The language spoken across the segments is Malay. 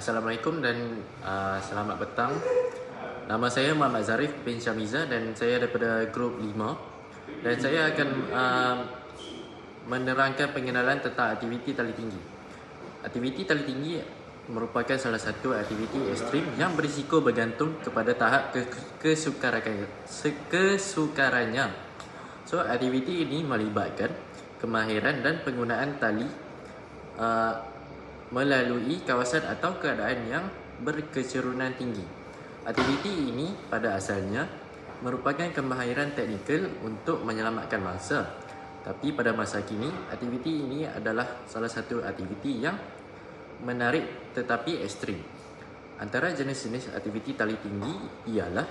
Assalamualaikum dan uh, selamat petang. Nama saya Muhammad Zarif bin Syamiza dan saya daripada grup 5 dan saya akan uh, menerangkan pengenalan tentang aktiviti tali tinggi. Aktiviti tali tinggi merupakan salah satu aktiviti ekstrim yang berisiko bergantung kepada tahap kesukarannya. kesukarannya. So, aktiviti ini melibatkan kemahiran dan penggunaan tali uh, melalui kawasan atau keadaan yang berkecerunan tinggi. Aktiviti ini pada asalnya merupakan kemahiran teknikal untuk menyelamatkan mangsa. Tapi pada masa kini, aktiviti ini adalah salah satu aktiviti yang menarik tetapi ekstrim. Antara jenis-jenis aktiviti tali tinggi ialah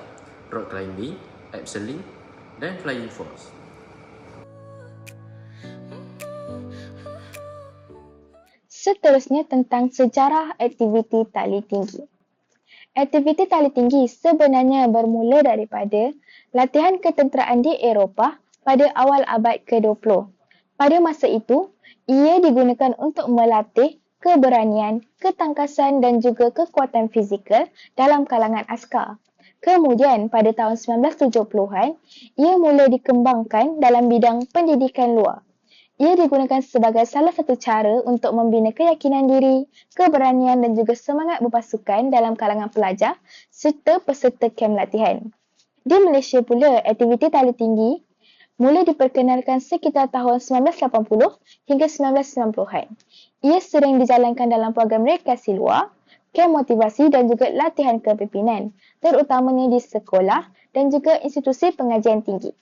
rock climbing, abseiling dan flying fox. Seterusnya tentang sejarah aktiviti tali tinggi. Aktiviti tali tinggi sebenarnya bermula daripada latihan ketenteraan di Eropah pada awal abad ke-20. Pada masa itu, ia digunakan untuk melatih keberanian, ketangkasan dan juga kekuatan fizikal dalam kalangan askar. Kemudian pada tahun 1970-an, ia mula dikembangkan dalam bidang pendidikan luar. Ia digunakan sebagai salah satu cara untuk membina keyakinan diri, keberanian dan juga semangat berpasukan dalam kalangan pelajar serta peserta kem latihan. Di Malaysia pula, aktiviti tali tinggi mula diperkenalkan sekitar tahun 1980 hingga 1990-an. Ia sering dijalankan dalam program rekreasi luar, kem motivasi dan juga latihan kepimpinan, terutamanya di sekolah dan juga institusi pengajian tinggi.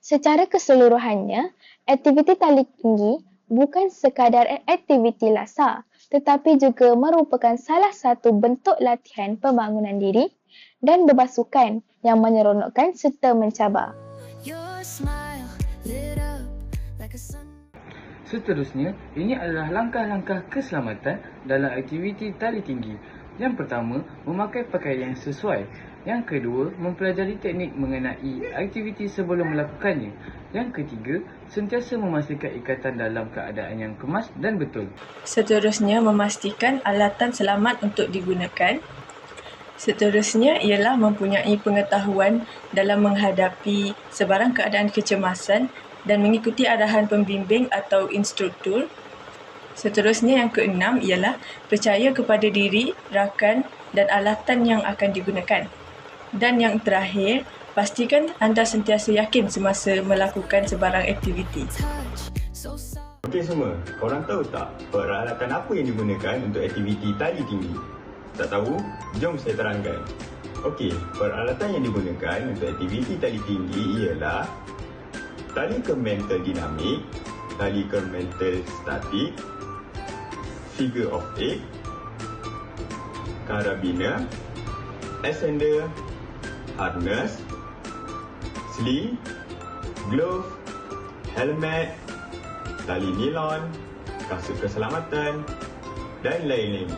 Secara keseluruhannya, aktiviti tali tinggi bukan sekadar aktiviti lasar tetapi juga merupakan salah satu bentuk latihan pembangunan diri dan berbasukan yang menyeronokkan serta mencabar. Seterusnya, ini adalah langkah-langkah keselamatan dalam aktiviti tali tinggi. Yang pertama, memakai pakaian yang sesuai. Yang kedua, mempelajari teknik mengenai aktiviti sebelum melakukannya. Yang ketiga, sentiasa memastikan ikatan dalam keadaan yang kemas dan betul. Seterusnya, memastikan alatan selamat untuk digunakan. Seterusnya ialah mempunyai pengetahuan dalam menghadapi sebarang keadaan kecemasan dan mengikuti arahan pembimbing atau instruktur. Seterusnya yang keenam ialah percaya kepada diri, rakan dan alatan yang akan digunakan. Dan yang terakhir, pastikan anda sentiasa yakin semasa melakukan sebarang aktiviti. Okey semua, korang tahu tak peralatan apa yang digunakan untuk aktiviti tali tinggi? Tak tahu? Jom saya terangkan. Okey, peralatan yang digunakan untuk aktiviti tali tinggi ialah tali kemental dinamik, tali kemental statik, figure of eight, karabiner, ascender, harness, sling, glove, helmet, tali nilon, kasut keselamatan. Dan lain-lain.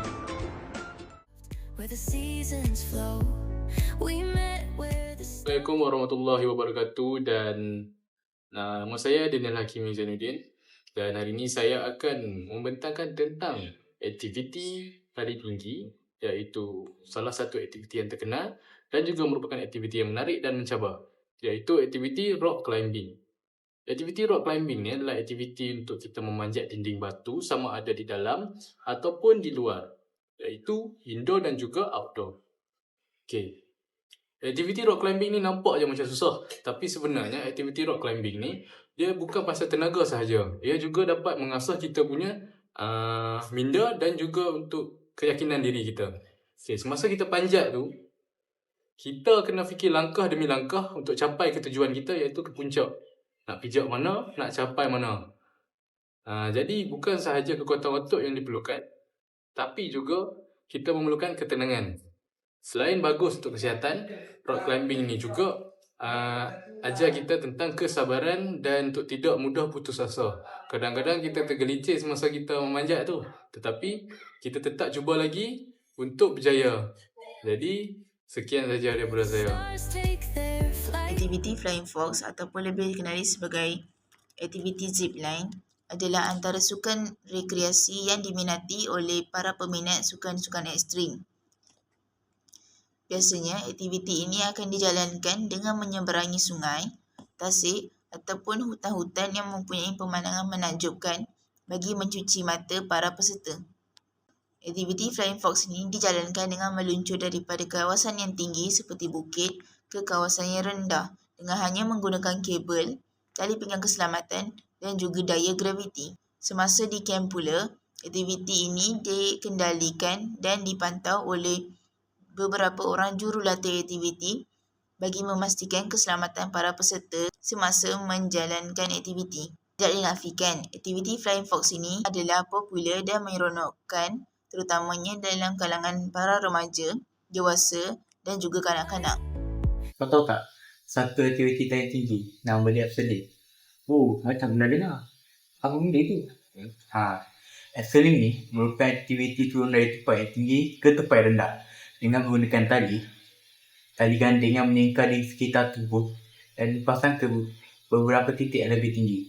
Assalamualaikum warahmatullahi wabarakatuh. Dan nama saya Daniel Hakimi Zainuddin dan hari ini saya akan membentangkan tentang aktiviti tali tinggi iaitu salah satu aktiviti yang terkenal dan juga merupakan aktiviti yang menarik dan mencabar iaitu aktiviti rock climbing. Aktiviti rock climbing ni adalah aktiviti untuk kita memanjat dinding batu sama ada di dalam ataupun di luar iaitu indoor dan juga outdoor. Okey. Aktiviti rock climbing ni nampak je macam susah tapi sebenarnya aktiviti rock climbing ni dia bukan pasal tenaga sahaja. Ia juga dapat mengasah kita punya uh, minda dan juga untuk keyakinan diri kita. Okay, semasa kita panjat tu, kita kena fikir langkah demi langkah untuk capai ke tujuan kita iaitu ke puncak. Nak pijak mana, nak capai mana. Uh, jadi bukan sahaja kekuatan otot yang diperlukan, tapi juga kita memerlukan ketenangan. Selain bagus untuk kesihatan, rock climbing ni juga uh, ajar kita tentang kesabaran dan untuk tidak mudah putus asa. Kadang-kadang kita tergelincir semasa kita memanjat tu, tetapi kita tetap cuba lagi untuk berjaya. Jadi Sekian saja daripada saya. Aktiviti Flying Fox ataupun lebih dikenali sebagai aktiviti zip line adalah antara sukan rekreasi yang diminati oleh para peminat sukan-sukan ekstrim. Biasanya, aktiviti ini akan dijalankan dengan menyeberangi sungai, tasik ataupun hutan-hutan yang mempunyai pemandangan menakjubkan bagi mencuci mata para peserta. Aktiviti Flying Fox ini dijalankan dengan meluncur daripada kawasan yang tinggi seperti bukit ke kawasan yang rendah dengan hanya menggunakan kabel, tali pinggang keselamatan dan juga daya graviti. Semasa di kem pula, aktiviti ini dikendalikan dan dipantau oleh beberapa orang jurulatih aktiviti bagi memastikan keselamatan para peserta semasa menjalankan aktiviti. Tidak dinafikan, aktiviti Flying Fox ini adalah popular dan menyeronokkan terutamanya dalam kalangan para remaja, dewasa dan juga kanak-kanak. Kau tahu tak? Satu aktiviti tayang tinggi nama dia abseiling. Oh, macam pernah dengar. Apa benda tu? Ha. Abseiling ni merupakan aktiviti turun dari tempat yang tinggi ke tempat yang rendah dengan menggunakan tali. Tali ganding yang meningkat di sekitar tubuh dan dipasang ke beberapa titik yang lebih tinggi.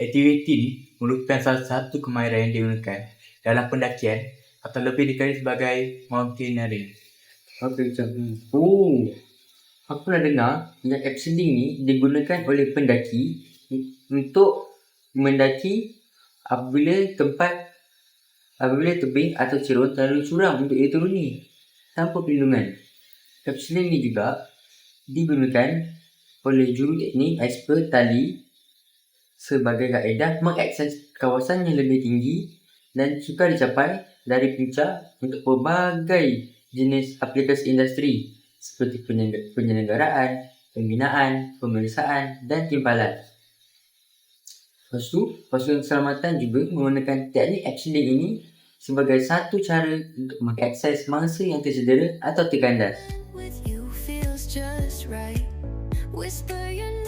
Aktiviti ni merupakan salah satu kemahiran yang digunakan dalam pendakian atau lebih dikenali sebagai mountaineering. Macam Oh, aku pernah dengar yang abseiling ni digunakan oleh pendaki untuk mendaki apabila tempat apabila tebing atau cerun terlalu curam untuk ia turuni tanpa perlindungan. Abseiling ni juga digunakan oleh juru teknik expert tali sebagai kaedah mengakses kawasan yang lebih tinggi dan sukar dicapai dari puncak untuk pelbagai jenis aplikasi industri seperti penyeleng- penyelenggaraan, pembinaan, pemeriksaan dan timpalan. Lepas tu, pasukan keselamatan juga menggunakan teknik abseiling ini sebagai satu cara untuk mengakses mangsa yang tercedera atau terkandas. with you just right. Whisper your